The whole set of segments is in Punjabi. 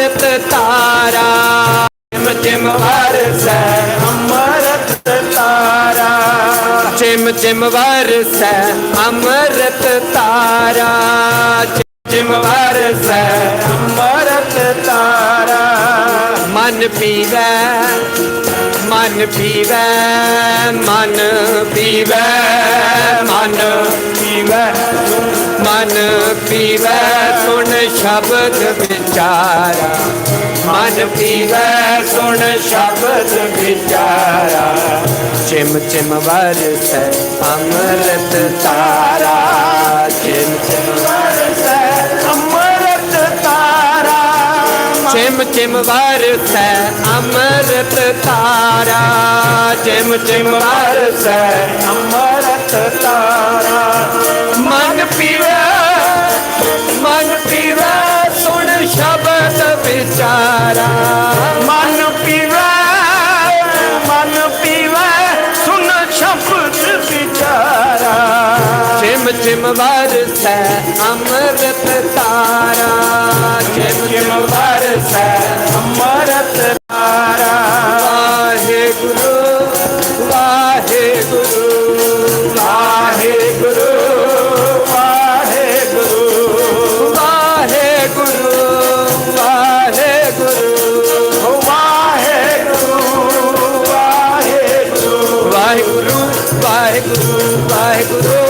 ਅਮਰਤ ਤਾਰਾ। ਚਿਮ ਚਿਮ ਵਰਸੈ ਅੰਮ੍ਰਿਤ ਤਾਰਾ। ਚਿਮ ਚਿਮ ਵਰਸੈ ਅੰਮ੍ਰਿਤ ਤਾਰਾ। ਚਿਮ ਚਿਮ ਵਰਸੈ ਅੰਮ੍ਰਿਤ ਤਾਰਾ। ਮਨ ਪੀਵੈ ਮਨ ਪੀਵੈ ਮਨ ਪੀਵੈ ਮਨ ਪੀਵੈ। मन पीवे सुन शब्द विचारा। मन पीवे सुन शब्द विचारा। चिम चिम से अमृत तारा। चिम चिम वर्ष अमृत तारा। चिम चिम से अमृत तारा। चिम चिम वर्ष अमृत तारा। चिम वर्ष अमृत तारा। चिम चिम वर्ष अमृत तारा। वाहे गुरु वाहे गुरु वाहे गुरु वाहे गुरु वाहे गुरु वाहे गुरु वाहे गुरु वाहे गुरु वाहे गुरु वाहे गुरु वाहे गुरु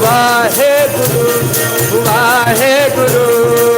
ਵਾਹਿਗੁਰੂ ਵਾਹਿਗੁਰੂ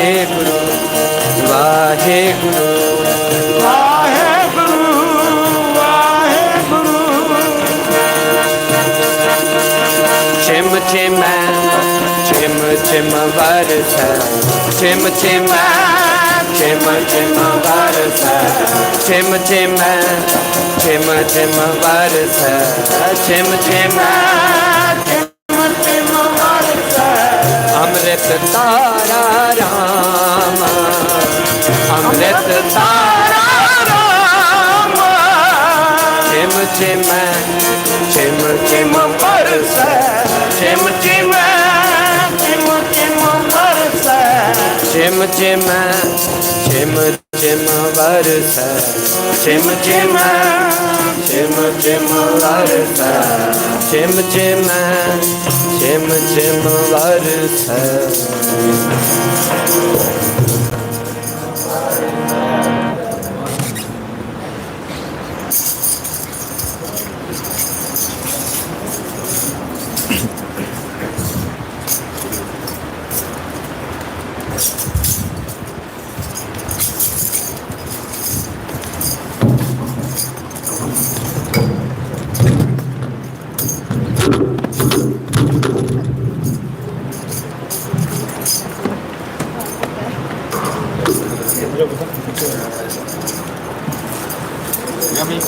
ਵਾਹਿਗੁਰੂ ਵਾਹਿਗੁਰੂ। ਵਾਹਿਗੁਰੂ ਵਾਹਿਗੁਰੂ। ਛਿਮ ਛਿਮ ਛਿਮ ਛਿਮ ਵਰਸਾ। ਛਿਮ ਛਿਮ ਛਿਮ ਛਿਮ ਵਰਸਾ। ਛਿਮ ਛਿਮ ਛਿਮ ਛਿਮ ਵਰਸਾ। ਛਿਮ ਛਿਮ ਅੰਮ੍ਰਿਤ ਤਾਰਾ ਰਾਮ ਅੰਮ੍ਰਿਤ ਤਾਰਾ ਰਾਮ ਛਿਮ ਛਿਮ ਛਿਮ ਛਿਮ ਪਰਸੈ ਛਿਮ ਛਿਮ ਛਿਮ ਛਿਮ ਪਰਸੈ ਛਿਮ ਛਿਮ ਛਿਮ ਛਿਮ ਵਰਸੈ ਛਿਮ ਛਿਮ ਚਿਮ ਚਿਮ ਵਰਸੈ। ਚਿਮ ਚਿਮ ਚਿਮ ਚਿਮ ਵਰਸੈ। 丈夫か闇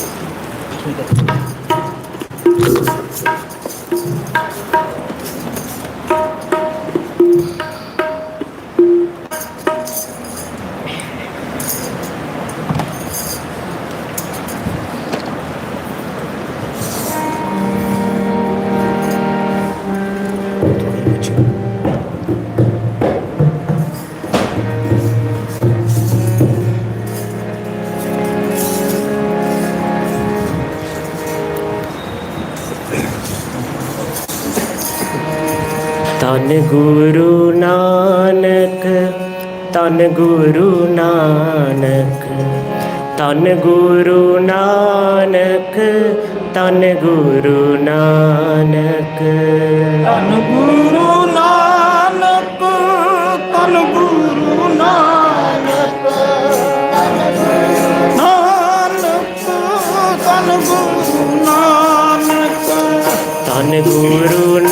ਤਨ ਗੁਰੂ ਨਾਨਕ ਤਨ ਗੁਰੂ ਨਾਨਕ ਤਨ ਗੁਰੂ ਨਾਨਕ ਤਨ ਗੁਰੂ ਨਾਨਕ ਧੰਨ ਗੁਰੂ ਨਾਨਕ ਧੰਨ ਗੁਰੂ ਨਾਨਕ ਨਾਨਕ ਧੰਨ ਗੁਰੂ ਨਾਨਕ ਤਨ ਗੁਰੂ ਨਾਨਕ